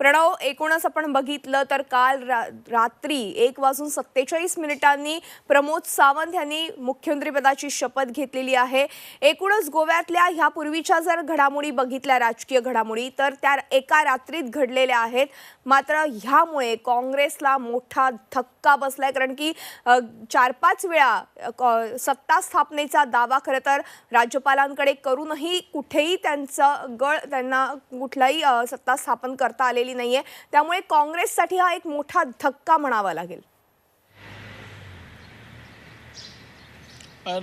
प्रणव एकूणच आपण बघितलं तर काल रा रात्री एक वाजून सत्तेचाळीस मिनिटांनी प्रमोद सावंत यांनी मुख्यमंत्रीपदाची शपथ घेतलेली आहे. एकूणच गोव्यातल्या ह्या पूर्वीच्या जर घडामोडी बघितल्या राजकीय घडामोडी तर त्या एका रात्रीत घडलेल्या आहेत. मात्र ह्यामुळे काँग्रेसला मोठा धक्का बसलाय कारण की चार पाच वेळा सत्ता स्थापनेचा दावा खरं तर राज्यपालांकडे करूनही कुठेही त्यांचं गळ त्यांना कुठलाही सत्ता स्थापन करता आलेली नाहीये. त्यामुळे काँग्रेससाठी हा एक मोठा धक्का म्हणावा लागेल.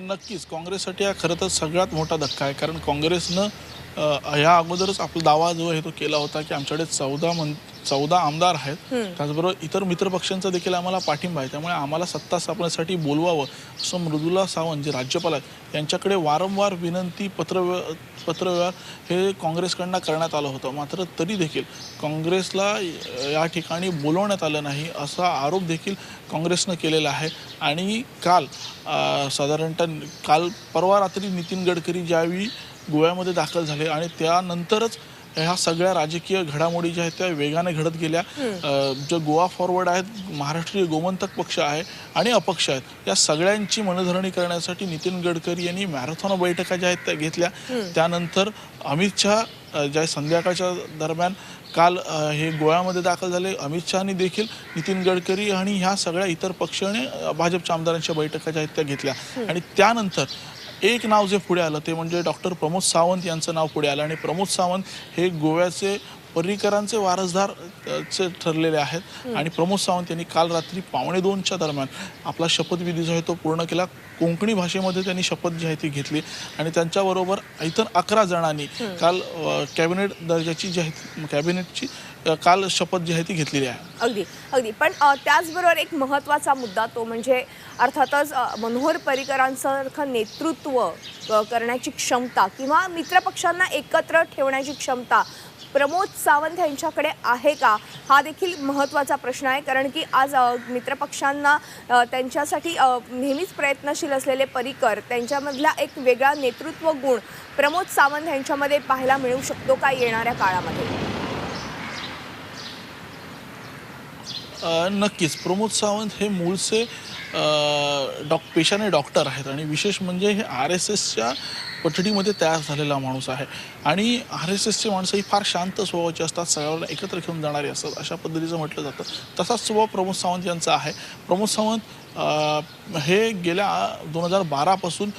नक्कीच. काँग्रेससाठी हा खरं तर सगळ्यात मोठा धक्का आहे. कारण काँग्रेसनं अ, या अगोदरच आपला दावा जो आहे तो केला होता की आमच्याकडे चौदा मन चौदा आमदार आहेत. त्याचबरोबर इतर मित्रपक्षांचा देखील आम्हाला पाठिंबा आहे. त्यामुळे आम्हाला सत्ता स्थापनेसाठी बोलवावं असं मृदुला सावंत जे राज्यपाल आहेत यांच्याकडे वारंवार विनंती पत्र पत्रव्यवहार हे काँग्रेसकडनं करण्यात आलं होतं. मात्र तरी देखील काँग्रेसला या ठिकाणी बोलवण्यात आलं नाही असा आरोप देखील काँग्रेसनं केलेला आहे. आणि काल साधारणतः काल परवा रात्री नितीन गडकरी ज्यावेळी गोव्यामध्ये दाखल झाले आणि त्यानंतरच ह्या सगळ्या राजकीय घडामोडी ज्या आहेत त्या वेगाने घडत गेल्या. जे गोवा फॉरवर्ड आहेत महाराष्ट्रीय गोमंतक पक्ष आहे आणि अपक्ष आहेत या सगळ्यांची मनधरणी करण्यासाठी नितीन गडकरी यांनी मॅरेथॉन बैठका ज्या आहेत त्या घेतल्या. त्यानंतर अमित शहा ज्या संध्याकाळच्या दरम्यान काल हे गोव्यामध्ये दाखल झाले. अमित शहानी देखील नितीन गडकरी आणि ह्या सगळ्या इतर पक्ष आणि अ, भाजपच्या आमदारांच्या बैठका ज्या आहेत त्या घेतल्या. आणि त्यानंतर एक नाव जे पुढे आलं ते म्हणजे डॉक्टर प्रमोद सावंत यांचं नाव पुढे आलं. आणि प्रमोद सावंत हे गोव्याचे पर्रीकरांचे वारसदार चे ठरलेले आहेत. आणि प्रमोद सावंत यांनी काल रात्री पावणे दोनच्या दरम्यान आपला शपथविधी जो आहे तो पूर्ण केला. कोकणी भाषेमध्ये त्यांनी शपथ जी आहे ती घेतली. आणि त्यांच्याबरोबर इतर अकरा जणांनी काल कॅबिनेट दर्जाची जी आहे कॅबिनेटची काल शपथ जी आहे ती घेतलेली आहे. अगदी अगदी. पण त्याचबरोबर एक महत्त्वाचा मुद्दा तो म्हणजे अर्थातच मनोहर पर्रिकरांसारखं नेतृत्व करण्याची क्षमता किंवा मित्रपक्षांना एकत्र ठेवण्याची क्षमता प्रमोद सावंत यांच्याकडे आहे का? हा देखील महत्त्वाचा प्रश्न आहे कारण की आज मित्रपक्षांना त्यांच्यासाठी नेहमीच प्रयत्नशील असलेले पर्रिकर त्यांच्यामधला एक वेगळा नेतृत्व गुण प्रमोद सावंत यांच्यामध्ये पाहायला मिळू शकतो का येणाऱ्या काळामध्ये? नक्कीच. प्रमोद सावंत हे मूळचे डॉक पेशाने डॉक्टर आहेत आणि विशेष म्हणजे हे आर एस एसच्या पठडीमध्ये तयार झालेला माणूस आहे. आणि आर एस एसचे माणसं ही फार शांत स्वभावाची असतात सगळ्याला एकत्र घेऊन जाणारी असतात अशा पद्धतीचं म्हटलं जातं. तसाच स्वभाव प्रमोद सावंत यांचा आहे. प्रमोद सावंत हे गेल्या दोन हजार बारापासून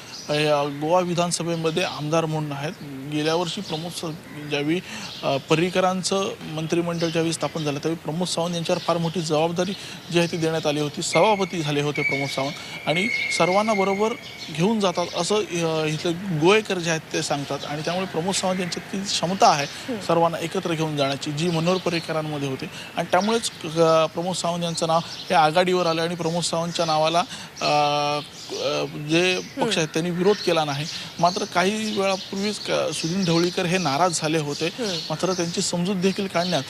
गोवा विधानसभेमध्ये आमदार म्हणून आहेत. गेल्या वर्षी प्रमोद स ज्यावेळी पर्रिकरांचं मंत्रिमंडळ ज्यावेळी स्थापन झालं त्यावेळी प्रमोद सावंत यांच्यावर फार मोठी जबाबदारी जी आहे ती देण्यात आली होती. सभापती झाले होते प्रमोद सावंत. आणि सर्वांना बरोबर घेऊन जातात असं इथले गोयकर जे आहेत ते सांगतात. आणि त्यामुळे प्रमोद सावंत यांच्यात ती क्षमता आहे सर्वांना एकत्र घेऊन जाण्याची जी मनोहर पर्रिकरांमध्ये होती. आणि त्यामुळेच प्रमोद सावंत यांचं नाव हे आघाडीवर आलं आणि प्रमोद सावंतच्या नावाला अ, अ, जे पक्ष आहेत त्यांनी विरोध केला नाही. मात्र काही वेळापूर्वीच सुनील ढवळीकर हे नाराज झाले होते. मात्र त्यांची समजूत देखील काढण्यात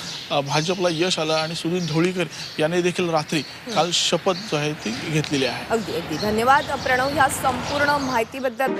भाजपला यश आलं आणि सुनील ढवळीकर यांनी देखील रात्री काल शपथ जो आहे ती घेतलेली आहे. अगदी अगदी. धन्यवाद प्रणव ह्या संपूर्ण माहितीबद्दल.